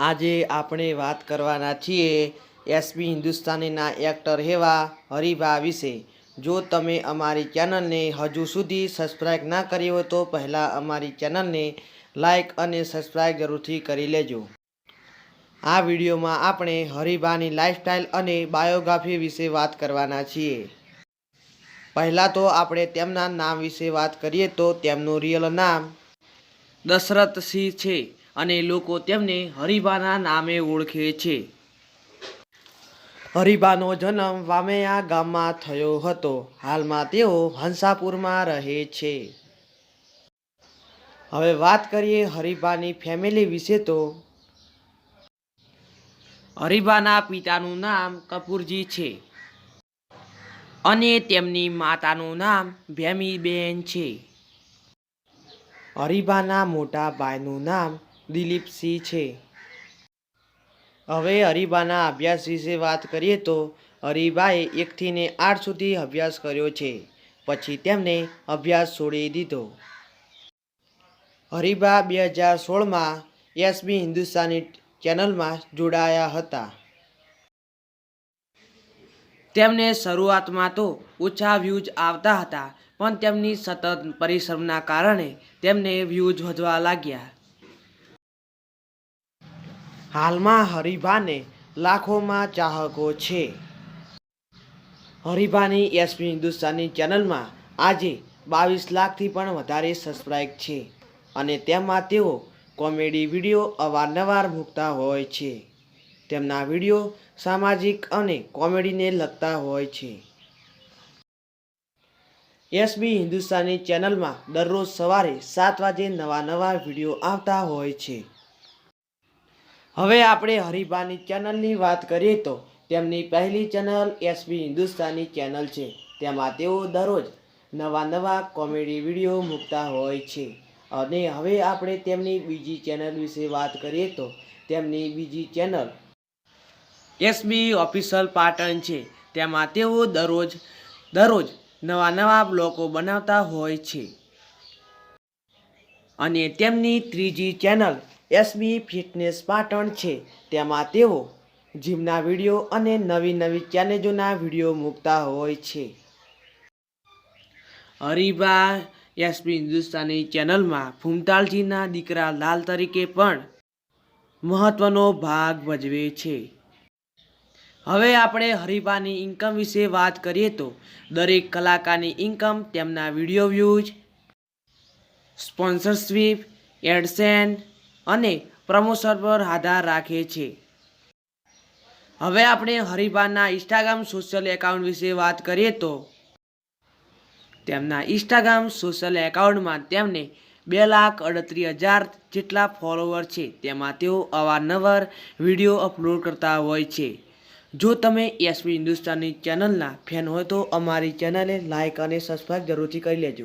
આજે આપણે વાત કરવાના છીએ એસપી હિન્દુસ્તાનીના એક્ટર એવા હરિભા વિશે. જો તમે અમારી ચેનલને હજુ સુધી સબસ્ક્રાઈબ ના કરી હોય તો પહેલાં અમારી ચેનલને લાઈક અને સબસ્ક્રાઈબ જરૂરથી કરી લેજો. આ વિડીયોમાં આપણે હરિભાની લાઈફસ્ટાઈલ અને બાયોગ્રાફી વિશે વાત કરવાના છીએ. પહેલાં તો આપણે તેમના નામ વિશે વાત કરીએ તો તેમનું રિયલ નામ દશરથસિંહ છે. અને લોકો તેમને હરિભાના નામે ઓળખે છે. હરિભાનો જન્મ વામેયા ગામમાં થયો હતો. હાલમાં તેઓ હંસાપુરમાં રહે છે. હવે વાત કરીએ હરિભાની ફેમિલી વિશે તો. હરિભાના પિતાનું નામ કપૂરજી છે. અને તેમની માતાનું નામ ભેમીબેન છે. હરિભાના મોટા ભાઈનું નામ દિલીપસિંહ છે. હવે અરીબાના અભ્યાસ વિશે વાત કરીએ તો હરીબાએ એકથી ને આઠ સુધી અભ્યાસ કર્યો છે. પછી તેમને અભ્યાસ છોડી દીધો. હરીબા બે હજાર સોળમાં એસબી હિન્દુસ્તાની ચેનલમાં જોડાયા હતા. તેમને શરૂઆતમાં તો ઓછા વ્યૂઝ આવતા હતા, પણ તેમની સતત પરિશ્રમના કારણે તેમને વ્યૂઝ વધવા લાગ્યા. હાલમાં હરિભાને લાખોમાં ચાહકો છે. હરિભાની એસપી હિન્દુસ્તાની ચેનલમાં આજે બાવીસ લાખથી પણ વધારે સબસ્ક્રાઇબ છે અને તેમાં તેઓ કોમેડી વીડિયો અવારનવાર મૂકતા હોય છે. તેમના વીડિયો સામાજિક અને કોમેડીને લગતા હોય છે. એસબી હિન્દુસ્તાની ચેનલમાં દરરોજ સવારે સાત વાગે નવા નવા વીડિયો આવતા હોય છે. હવે આપણે હરિભાની ચેનલની વાત કરીએ તો તેમની પહેલી ચેનલ એસબી હિન્દુસ્તાની ચેનલ છે. તેમાં તેઓ દરરોજ નવા નવા કોમેડી વીડિયો મૂકતા હોય છે. અને હવે આપણે તેમની બીજી ચેનલ વિશે વાત કરીએ તો તેમની બીજી ચેનલ એસબી ઓફિશિયલ પાટણ છે. તેમાં તેઓ દરરોજ દરરોજ નવા નવા બ્લોકો બનાવતા હોય છે. અને તેમની ત્રીજી ચેનલ એસબી ફિટનેસ પાટણ છે. તેમાં તેઓ જીમના વીડિયો અને નવી નવી ચેલેન્જોના વીડિયો મૂકતા હોય છે. હરીભા એસપી હિન્દુસ્તાની ચેનલમાં ફૂમતાલજીના દીકરા લાલ તરીકે પણ મહત્વનો ભાગ ભજવે છે. હવે આપણે હરીભાની ઇન્કમ વિશે વાત કરીએ તો દરેક કલાકારની ઇન્કમ તેમના વીડિયો વ્યૂઝ સ્પોન્સરશિપ એડસેન્ડ અને પ્રમોશન પર આધાર રાખે છે. હવે આપણે હરિભાના ઇન્સ્ટાગ્રામ સોશિયલ એકાઉન્ટ વિશે વાત કરીએ તો તેમના ઇન્સ્ટાગ્રામ સોશિયલ એકાઉન્ટમાં તેમને બે લાખ અડત્રીસ હજાર જેટલા ફોલોવર છે. તેમાં તેઓ અવારનવાર વીડિયો અપલોડ કરતા હોય છે. જો તમે એસપી હિન્દુસ્તાની ચેનલના ફેન હોય તો અમારી ચેનલે લાઇક અને સબસ્ક્રાઈબ જરૂરથી કરી લેજો.